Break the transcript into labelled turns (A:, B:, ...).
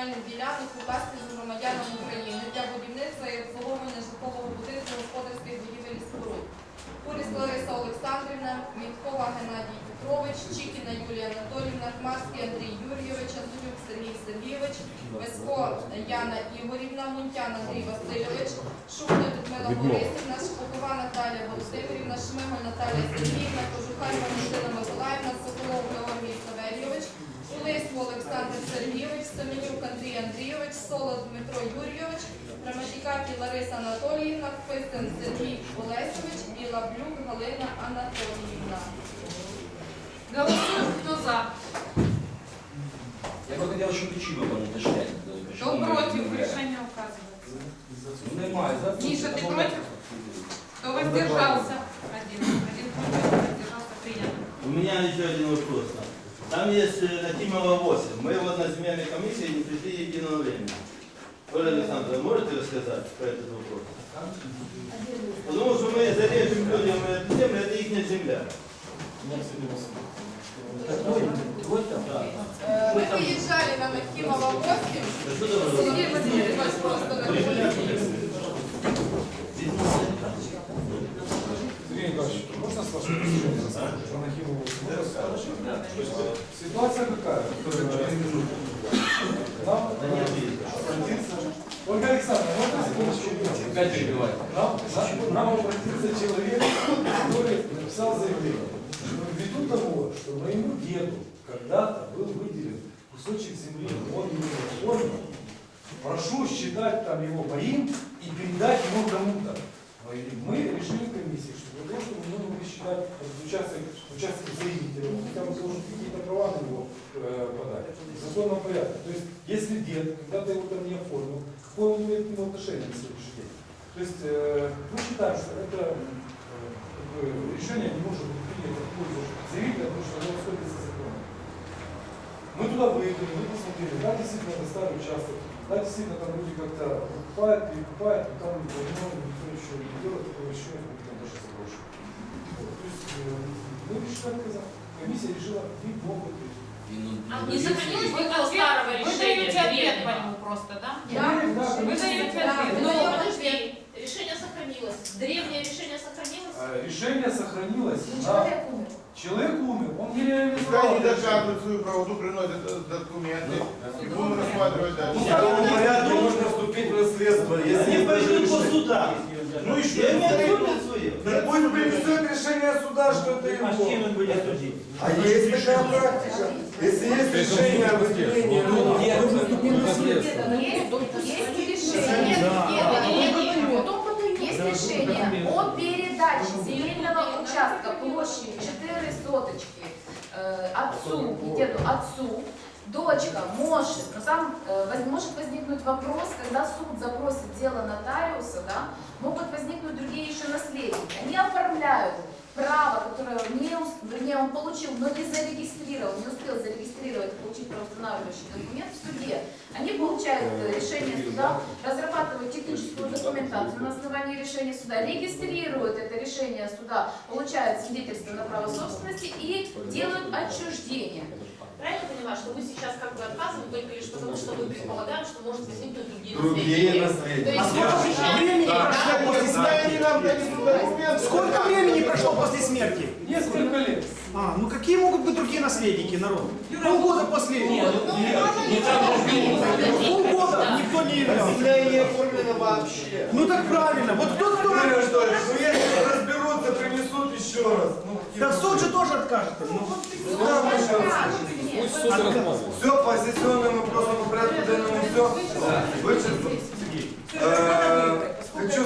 A: земельних ділянок у власність громадянам України для будівництва і обслуговування житлового будинку господарських будівель і споруд. Куріс Лариса Олександрівна, Міткова Геннадій Петрович, Чікіна Юлія Анатоліївна, Хмарський Андрій Юрійович, Антонюк Сергій Сергійович, Весько Яна Ігорівна, Мунтян Андрій Васильович, Шухня Людмила Борисівна, Шпакова Наталія Володимирівна, Шмигаль Наталія Сергіївна, Кожухар Валентина Миколаївна, Соколов Георгій Савельович, Улиско Олександр Сергійович, Солод Дмитро Юрійович, Граматікаті Лариса Анатоліївна, Пистин Сергій Олесович і Лаблюк Галина Анатоліївна.
B: Голосуем, кто за,
C: Я бы хотел еще причину там уточнять. да, почему
B: кто
C: мы
B: против
C: выдвигаем.
B: решения указывается.
C: Ну, Немає, за.
B: Миша, ты
C: Добавляйте.
B: против? Кто воздержался? Один. Один против, воздержался, принято.
D: У меня еще один вопрос. Там есть э, Накимова 8. Мы вот на земельной комиссии не пришли единовременно. Оля Александровна, можете рассказать про этот вопрос? Потому что мы зарежем людям эту землю, это их земля.
A: Е, Ми виїжджали на Нахімова 8.
D: Да что там
A: Сергій Васильович вас просто написано.
E: Сергей Николаевич, можно с вашей разрешения про Нахимову Ситуация какая? Обратиться... Ольга Александровна, можно секундочку?
C: Опять.
E: Нам, нам, обратился человек, который написал заявление. Ввиду того, что моему деду когда-то был выделен кусочек земли, он его оформил, прошу считать там его моим и передать ему кому-то. Мы решили в комиссии, что для того, чтобы мы могли считать участок, заявителя, хотя бы должен какие-то права на него э, подать в законном порядке. То есть, если дед когда-то его там не оформил, какое он имеет к нему отношение на сегодняшний день? То есть, э, мы считаем, что это э, решение не может быть принято в пользу заявителя, потому что оно сходится с законом. Мы туда выехали, мы посмотрели, да, действительно, это старый участок, да, действительно, там люди как-то покупают, перекупают, но там давно никто ничего не делает, такого как там даже заброшено. Вот, То есть, э, мы решили отказать. Комиссия решила не могут
C: И, ну,
B: А
C: ну,
B: не
C: если-
B: сохранилось
F: Вы
B: никакого
F: ответ-
B: старого
F: вы
B: решения
F: даете ответ по нему просто, да?
A: Да.
B: Вы даете
A: Да.
B: ответ.
A: Но
F: Ну, подожди, решение сохранилось. Древнее решение сохранилось?
E: Э, Решение сохранилось.
A: Ну,
E: на-
A: Человек умер.
E: Человек умер, он не реализовал.
G: Они доказывают свою правоту, приносят э, документы и будем рассматривать
D: В
G: дальше.
D: каком порядке можно
H: вступить в наследство,
D: Они пойдут по судам.
G: Ну и что?
D: Они отступят свое.
H: Так пусть принесет решение суда, что это его. А есть такая практика. Если есть решение о выделении,
C: Ну,
H: ну,
C: дед,
I: Есть, есть решение, есть решение о передаче участка площадью 4 соточки э, отцу, не деду, отцу. Дочка может, но там э, может возникнуть вопрос, когда суд запросит дело нотариуса, да, могут возникнуть другие еще наследники. Они оформляют которое не, вернее, он получил, но не зарегистрировал, не успел зарегистрировать, получить правоустанавливающий документ в суде. Они получают э, решение суда, разрабатывают техническую документацию на основании решения суда, регистрируют это решение суда, получают свидетельство на право собственности и делают отчуждение.
F: Правильно понимаю, что вы сейчас как бы отказываете только лишь потому, что вы предполагаем, что может возникнуть другие
H: другие
F: наследники?
H: Наследники.
F: есть,
J: Времени прошло после смерти. Сколько времени прошло после смерти?
E: Несколько лет.
J: А, ну какие могут быть другие наследники, народ? Полгода после. Полгода никто не являлся.
H: Земля не оформлена вообще.
J: Ну так правильно. Вот кто кто.
H: Ну если разберутся, принесут еще раз. Ну,
J: Да суд же тоже откажет. им, Ну,
H: Все по сессионному вопросу порядку денному все. Вычерпано.